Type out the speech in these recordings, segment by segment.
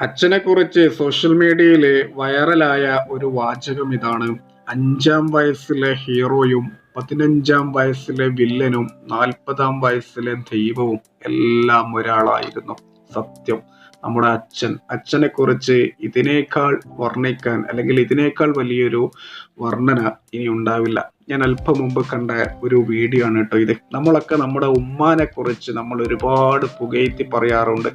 അച്ഛനെ കുറിച്ച് സോഷ്യൽ മീഡിയയിൽ വൈറലായ ഒരു വാചകം ഇതാണ്. അഞ്ചാം വയസ്സിലെ ഹീറോയും പതിനഞ്ചാം വയസ്സിലെ വില്ലനും നാൽപ്പതാം വയസ്സിലെ ദൈവവും എല്ലാം ഒരാളായിരുന്നു. സത്യം. നമ്മുടെ അച്ഛൻ. അച്ഛനെ കുറിച്ച് ഇതിനേക്കാൾ വർണിക്കാൻ അല്ലെങ്കിൽ ഇതിനേക്കാൾ വലിയൊരു വർണന ഇനി ഉണ്ടാവില്ല. ഞാൻ അല്പം മുമ്പ് കണ്ട ഒരു വീഡിയോ ആണ് കേട്ടോ ഇത്. നമ്മളൊക്കെ നമ്മുടെ ഉമ്മാനെ കുറിച്ച് നമ്മൾ ഒരുപാട് പുകയത്തി പറയാറുണ്ട്.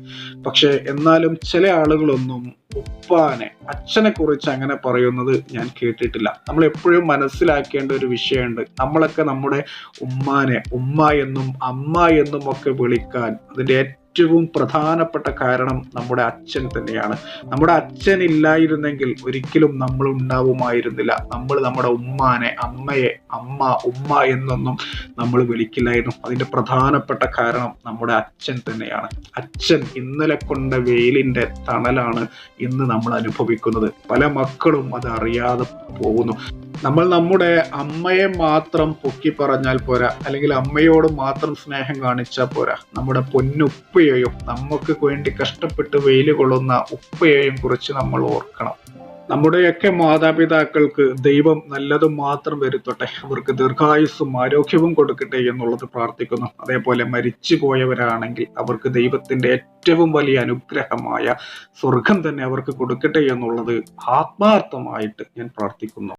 പക്ഷെ എന്നാലും ചില ആളുകളൊന്നും ഉപ്പാനെ അച്ഛനെ കുറിച്ച് അങ്ങനെ പറയുന്നത് ഞാൻ കേട്ടിട്ടില്ല. നമ്മൾ എപ്പോഴും മനസ്സിലാക്കേണ്ട ഒരു വിഷയമുണ്ട്. നമ്മളൊക്കെ നമ്മുടെ ഉമ്മാനെ ഉമ്മ എന്നും അമ്മ എന്നും ഒക്കെ വിളിക്കാൻ അതിന്റെ ഏറ്റവും പ്രധാനപ്പെട്ട കാരണം നമ്മുടെ അച്ഛൻ തന്നെയാണ്. നമ്മുടെ അച്ഛൻ ഇല്ലായിരുന്നെങ്കിൽ ഒരിക്കലും നമ്മൾ ഉണ്ടാവുമായിരുന്നില്ല. നമ്മൾ നമ്മുടെ ഉമ്മാനെ അമ്മയെ അമ്മ ഉമ്മ എന്നൊന്നും നമ്മൾ വിളിക്കില്ലായിരുന്നു. അതിന്റെ പ്രധാനപ്പെട്ട കാരണം നമ്മുടെ അച്ഛൻ തന്നെയാണ്. അച്ഛൻ ഇന്നലെ കൊണ്ട വെയിലിന്റെ തണലാണ് ഇന്ന് നമ്മൾ അനുഭവിക്കുന്നത്. പല മക്കളും അത് അറിയാതെ പോകുന്നു. നമ്മൾ നമ്മുടെ അമ്മയെ മാത്രം പൊക്കി പറഞ്ഞാൽ പോരാ. അല്ലെങ്കിൽ അമ്മയോട് മാത്രം സ്നേഹം കാണിച്ചാൽ പോരാ. നമ്മുടെ പൊന്നുപ്പയെയും നമുക്ക് വേണ്ടി കഷ്ടപ്പെട്ട് വെയിൽ കൊള്ളുന്ന ഉപ്പയെയും കുറിച്ച് നമ്മൾ ഓർക്കണം. നമ്മുടെയൊക്കെ മാതാപിതാക്കൾക്ക് ദൈവം നല്ലതും മാത്രം വരുത്തട്ടെ. അവർക്ക് ദീർഘായുസ്സും ആരോഗ്യവും കൊടുക്കട്ടെ എന്നുള്ളത് പ്രാർത്ഥിക്കുന്നു. അതേപോലെ മരിച്ചു പോയവരാണെങ്കിൽ അവർക്ക് ദൈവത്തിന്റെ ഏറ്റവും വലിയ അനുഗ്രഹമായ സ്വർഗം തന്നെ അവർക്ക് കൊടുക്കട്ടെ എന്നുള്ളത് ആത്മാർത്ഥമായിട്ട് ഞാൻ പ്രാർത്ഥിക്കുന്നു.